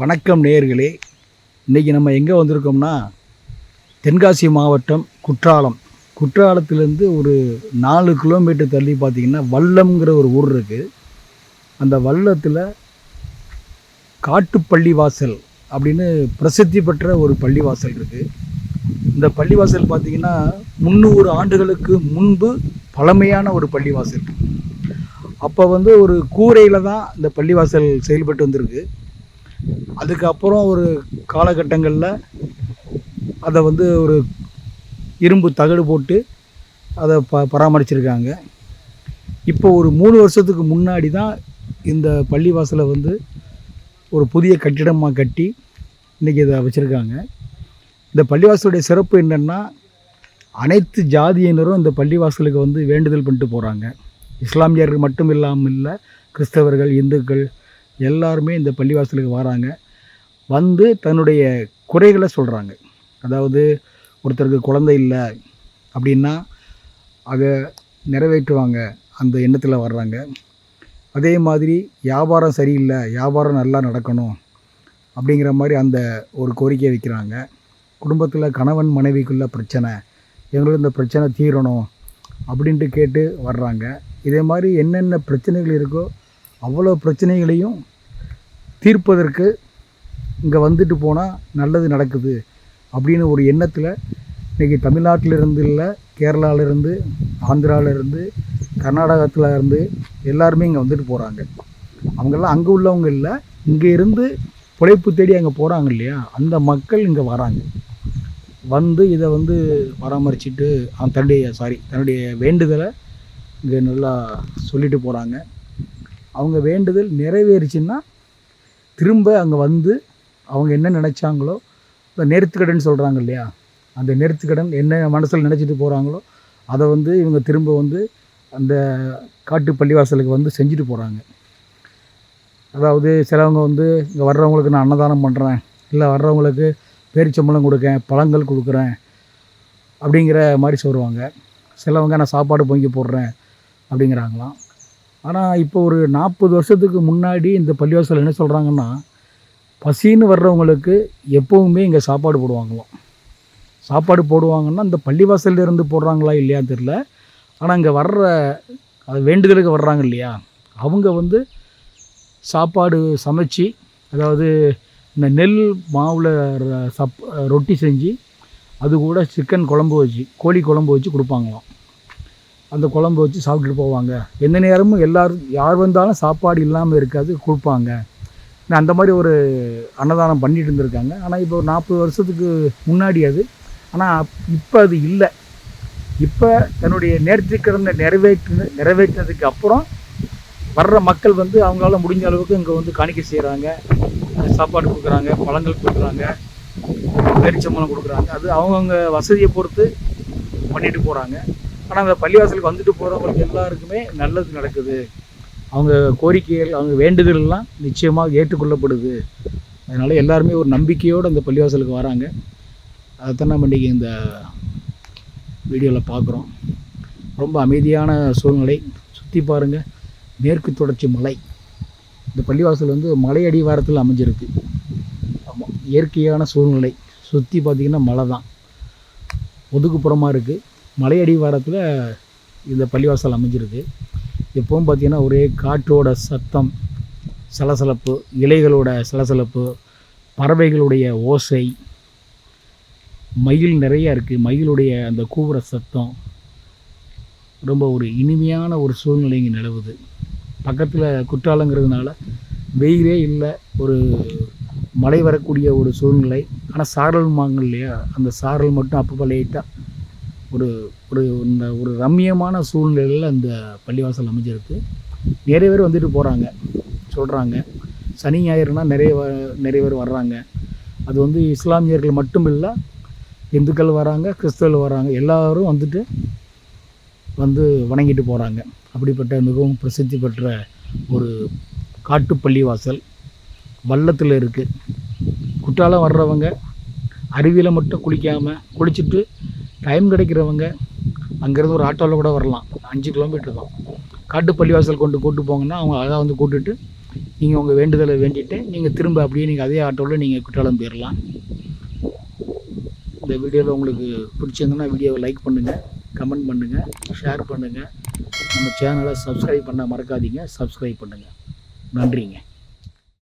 வணக்கம் நேயர்களே. இன்றைக்கி நம்ம எங்கே வந்திருக்கோம்னா தென்காசி மாவட்டம் குற்றாலம். குற்றாலத்திலேருந்து ஒரு நாலு கிலோமீட்டர் தள்ளி பார்த்திங்கன்னா வல்லம்ங்கிற ஒரு ஊர் இருக்குது அந்த வல்லத்தில் காட்டுப்பள்ளிவாசல் அப்படின்னு பிரசித்தி பெற்ற ஒரு பள்ளிவாசல் இருக்குது இந்த பள்ளிவாசல் பார்த்தீங்கன்னா முந்நூறு ஆண்டுகளுக்கு முன்பு பழமையான ஒரு பள்ளிவாசல் அப்போ வந்து ஒரு கூரையில் தான் இந்த பள்ளிவாசல் செயல்பட்டு வந்திருக்கு. அதுக்கப்புறம் ஒரு காலகட்டங்களில் அதை வந்து ஒரு இரும்பு தகடு போட்டு அதை ப பராமரிச்சிருக்காங்க. இப்போ ஒரு மூணு வருஷத்துக்கு முன்னாடி தான் இந்த பள்ளிவாசலை வந்து ஒரு புதிய கட்டிடமாக கட்டி இன்றைக்கி இதை வச்சுருக்காங்க. இந்த பள்ளிவாசலுடைய சிறப்பு என்னென்னா அனைத்து ஜாதியினரும் இந்த பள்ளிவாசலுக்கு வந்து வேண்டுதல் பண்ணிட்டு போகிறாங்க இஸ்லாமியர்கள் மட்டும் இல்லாமல் இல்லை கிறிஸ்தவர்கள் இந்துக்கள் எல்லாருமே இந்த பள்ளிவாசலுக்கு வராங்க. வந்து தன்னுடைய குறைகளை சொல்கிறாங்க அதாவது ஒருத்தருக்கு குழந்தை இல்லை அப்படின்னா அதை நிறைவேற்றுவாங்க. அந்த எண்ணத்தில் வர்றாங்க. அதே மாதிரி வியாபாரம் சரியில்லை வியாபாரம் நல்லா நடக்கணும் அப்படிங்கிற மாதிரி அந்த ஒரு கோரிக்கை வைக்கிறாங்க. குடும்பத்தில் கணவன் மனைவிக்குள்ள பிரச்சனை எங்களுக்கு இந்த பிரச்சனை தீரணும் அப்படின்ட்டு கேட்டு வர்றாங்க. இதே மாதிரி என்னென்ன பிரச்சனைகள் இருக்கோ அவ்வளோ பிரச்சனைகளையும் தீர்ப்பதற்கு இங்கே வந்துட்டு போனால் நல்லது நடக்குது அப்படின்னு ஒரு எண்ணத்தில் இன்றைக்கி தமிழ்நாட்டிலிருந்து இல்லை கேரளாவிலேருந்து ஆந்திராவிலேருந்து கர்நாடகத்தில் இருந்து எல்லாருமே இங்கே வந்துட்டு போகிறாங்க அவங்கெல்லாம் அங்கே உள்ளவங்க இல்லை இங்கே இருந்து பிழைப்பு தேடி அங்கே போகிறாங்க இல்லையா? அந்த மக்கள் இங்கே வராங்க. வந்து இதை வந்து பராமரிச்சுட்டு தன்னுடைய சாரி தன்னுடைய வேண்டுதலை இங்கே நல்லா சொல்லிட்டு போகிறாங்க அவங்க வேண்டுதல் நிறைவேறுச்சுன்னா திரும்ப அங்கே வந்து அவங்க என்ன நினச்சாங்களோ இந்த நெருத்துக்கடன் சொல்கிறாங்க இல்லையா? அந்த நெருத்துக்கடன் என்ன மனசில் நினச்சிட்டு போகிறாங்களோ அதை வந்து இவங்க திரும்ப வந்து அந்த காட்டு பள்ளிவாசலுக்கு வந்து செஞ்சுட்டு போகிறாங்க அதாவது சிலவங்க வந்து இங்கே வர்றவங்களுக்கு நான் அன்னதானம் பண்ணுறேன் இல்லை வர்றவங்களுக்கு பேரிச்சம்பளம் கொடுக்கேன் பழங்கள் கொடுக்குறேன் அப்படிங்கிற மாதிரி சொல்லுவாங்க. சிலவங்க நான் சாப்பாடு பொங்கி போடுறேன் அப்படிங்கிறாங்களாம். ஆனால் இப்போ ஒரு நாற்பது வருஷத்துக்கு முன்னாடி இந்த பள்ளிவாசல் என்ன சொல்கிறாங்கன்னா பசின்னு வர்றவங்களுக்கு எப்போவுமே இங்கே சாப்பாடு போடுவாங்களாம். சாப்பாடு போடுவாங்கன்னா இந்த பள்ளிவாசல்ல இருந்து போடுறாங்களா இல்லையான்னு தெரில ஆனால் இங்கே வர்ற அது வேண்டுதலுக்கு வர்றாங்க இல்லையா? அவங்க வந்து சாப்பாடு சமைச்சு அதாவது இந்த நெல் மாவில் சப் ரொட்டி செஞ்சு அது கூட சிக்கன் குழம்பு வச்சு கோழி குழம்பு வச்சு கொடுப்பாங்களாம். அந்த குழம்பு வச்சு சாப்பிட்டுட்டு போவாங்க. எந்த நேரமும் எல்லாரும் யார் வந்தாலும் சாப்பாடு இல்லாமல் இருக்காது கொடுப்பாங்க அந்த மாதிரி ஒரு அன்னதானம் பண்ணிட்டு இருந்திருக்காங்க. ஆனால் இப்போ ஒரு நாற்பது வருஷத்துக்கு முன்னாடி அது. ஆனால் இப்போ அது இல்லை. இப்போ தன்னுடைய நேர்த்திக்கிறந்த நிறைவேற்று நிறைவேற்றினதுக்கு அப்புறம் வர்ற மக்கள் வந்து அவங்களால முடிஞ்ச அளவுக்கு இங்கே வந்து காணிக்கை செய்கிறாங்க சாப்பாடு கொடுக்குறாங்க பழங்கள் கொடுக்குறாங்க பேரிச்சம்பழம் கொடுக்குறாங்க. அது அவங்கவுங்க வசதியை பொறுத்து பண்ணிட்டு போகிறாங்க ஆனால் அந்த பள்ளிவாசலுக்கு வந்துட்டு போகிறவங்களுக்கு எல்லாருக்குமே நல்லது நடக்குது. அவங்க கோரிக்கைகள் அவங்க வேண்டுதல் எல்லாம் நிச்சயமாக ஏற்றுக்கொள்ளப்படுது. அதனால் எல்லாருமே ஒரு நம்பிக்கையோடு அந்த பள்ளிவாசலுக்கு வராங்க. அதைத்தான் நம்ம இன்றைக்கி இந்த வீடியோவில் பார்க்குறோம். ரொம்ப அமைதியான சூழ்நிலை. சுற்றி பாருங்கள் மேற்கு தொடர்ச்சி மலை. இந்த பள்ளிவாசல் வந்து மலை அடிவாரத்தில் அமைஞ்சிருக்கு. ஆமாம் இயற்கையான சூழ்நிலை. சுற்றி பார்த்திங்கன்னா மலை தான் ஒதுக்குப்புறமாக இருக்குது மலையடி வாரத்தில் இந்த பள்ளிவாசல் அமைஞ்சிருக்கு. எப்பவும் பார்த்திங்கன்னா ஒரே காற்றோட சத்தம் சலசலப்பு இலைகளோட சலசலப்பு பறவைகளுடைய ஓசை மயில் நிறையா இருக்குது மயிலுடைய அந்த கூவுற சத்தம் ரொம்ப ஒரு இனிமையான ஒரு சூழ்நிலை இங்கே நிலவுது. பக்கத்தில் குற்றாலங்கிறதுனால வெயிலே இல்லை ஒரு மழை வரக்கூடிய ஒரு சூழ்நிலை. ஆனால் சாரல் மாங்க இல்லையா? அந்த சாரல் மட்டும் அப்பப்போ லைட்டாக ஒரு ஒரு இந்த ஒரு ரம்மியமான சூழ்நிலையில் அந்த பள்ளிவாசல் அமைஞ்சிருக்கு. நிறைய பேர் வந்துட்டு போகிறாங்க சொல்கிறாங்க சனி ஞாயிறுனா நிறைய வ- நிறைய பேர் வர்றாங்க. அது வந்து இஸ்லாமியர்கள் மட்டும் இல்லை இந்துக்கள் வராங்க கிறிஸ்தவர்கள் வராங்க எல்லோரும் வந்துட்டு வந்து வணங்கிட்டு போகிறாங்க அப்படிப்பட்ட மிகவும் பிரசித்தி பெற்ற ஒரு காட்டு பள்ளிவாசல் வல்லத்தில் இருக்குது குற்றாலம் வர்றவங்க அருவியில் மட்டும் குளிக்காமல் குளிச்சுட்டு டைம் கிடைக்கிறவங்க அங்கேருந்து ஒரு ஆட்டோவில் கூட வரலாம். அஞ்சு கிலோமீட்டர் தான். காட்டுப்பள்ளிவாசல் கொண்டு கூட்டு போங்கன்னா அவங்க அழகாக வந்து கூட்டுட்டு நீங்கள் உங்கள் வேண்டுதலை வேண்டிட்டு நீங்கள் திரும்ப அப்படியே நீங்கள் அதே ஆட்டோவில் நீங்கள் குற்றாலம் போயிடலாம் இந்த வீடியோவில் உங்களுக்கு பிடிச்சிருந்தோன்னா வீடியோவை லைக் பண்ணுங்கள் கமெண்ட் பண்ணுங்கள் ஷேர் பண்ணுங்கள் நம்ம சேனலை சப்ஸ்கிரைப் பண்ண மறக்காதீங்க சப்ஸ்கிரைப் பண்ணுங்கள் நன்றிங்க.